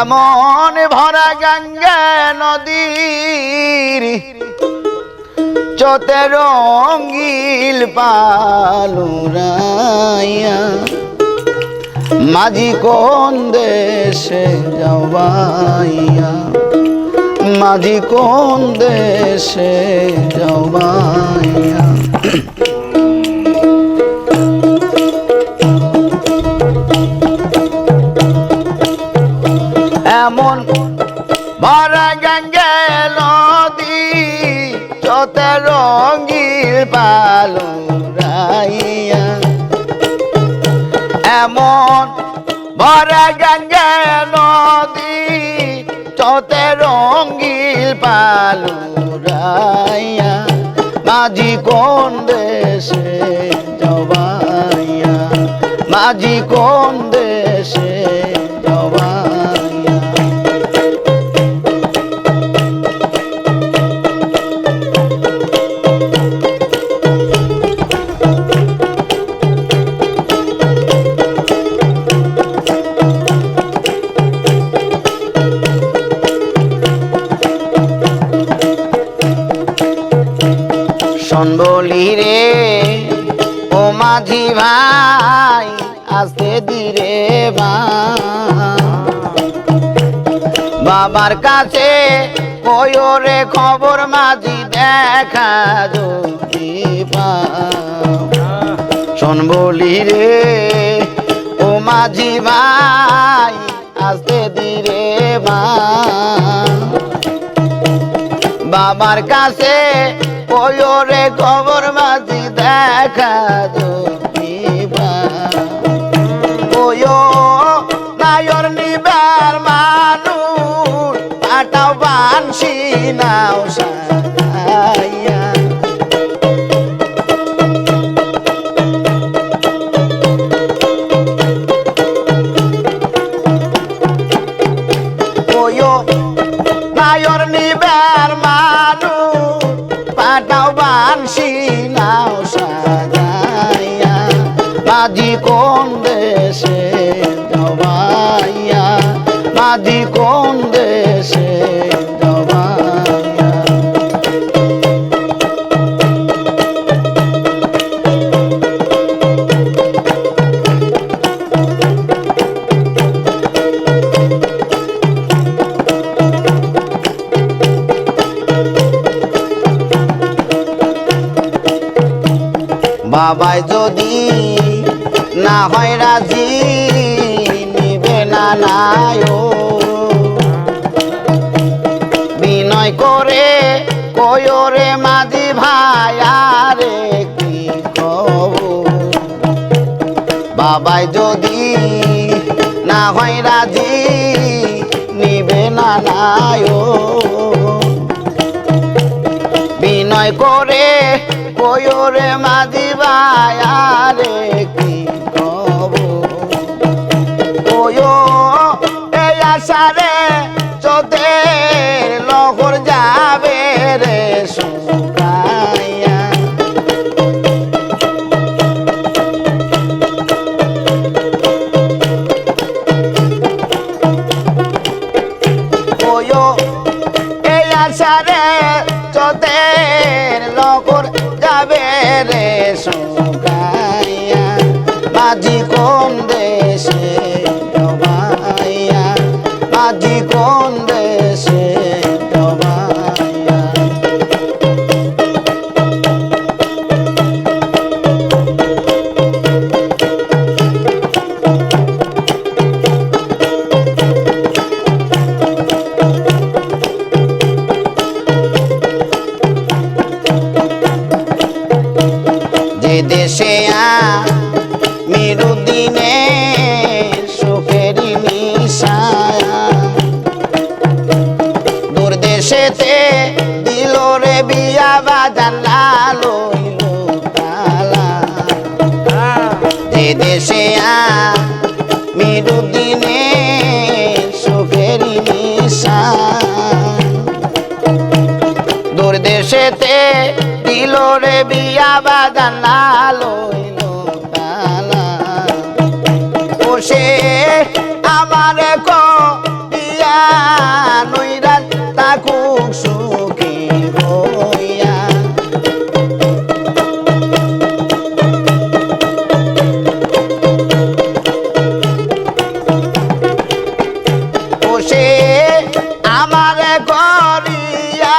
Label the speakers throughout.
Speaker 1: এমন ভরা গঙ্গা নদীর চতে রঙ্গিল পালুরাইয়া, মাঝি কোন দেশে যাওয়াইয়া, মাঝি কোন দেশে যাওয়াইয়া। চত রঙ্গিল পালু রাইয়া এমন ভরা গঙ্গে নদী চত রঙ্গিল পালু রাইয়া মাঝি কোন দেশে জবাইয়া? মাঝি কোন দেশে শোন বলি রে, ও মাঝি ভাই, আসতে দিরে বাবার কাছে কয়ো রে খবর মাঝি দেখা যদি। শোন বলি রে, ও মাঝি ভাই, আসতে দিরে বাবার কাছে ওরে খবর মাঝি দেখা দিবা পাটাও বানসি নাও সাজাইয়া। বাজি কোন দেশে জবাইয়া? বাজি কোন দেশে হয় রাজি? নিবে না নায়ো বিনয় করে কয়রে মাঝি ভাই আরে কি কব বাবাই যদি না হয় রাজি, নিবে না নায়ো বিনয় করে কয়রে মাঝি ভায়ারে কি কয় এই আশারে চোদের লহর যাবে রে আশারে চোদের লকর যাবে রে শুকাইয়া মাঝি কোন মাঝি কোন বিয়া বাজান লাল ও সে আমার কিয়া নৈরা তাকুক সুখী হইয়া। ও সে আমার করিয়া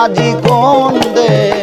Speaker 1: ডবাইয়া কোন দেশে?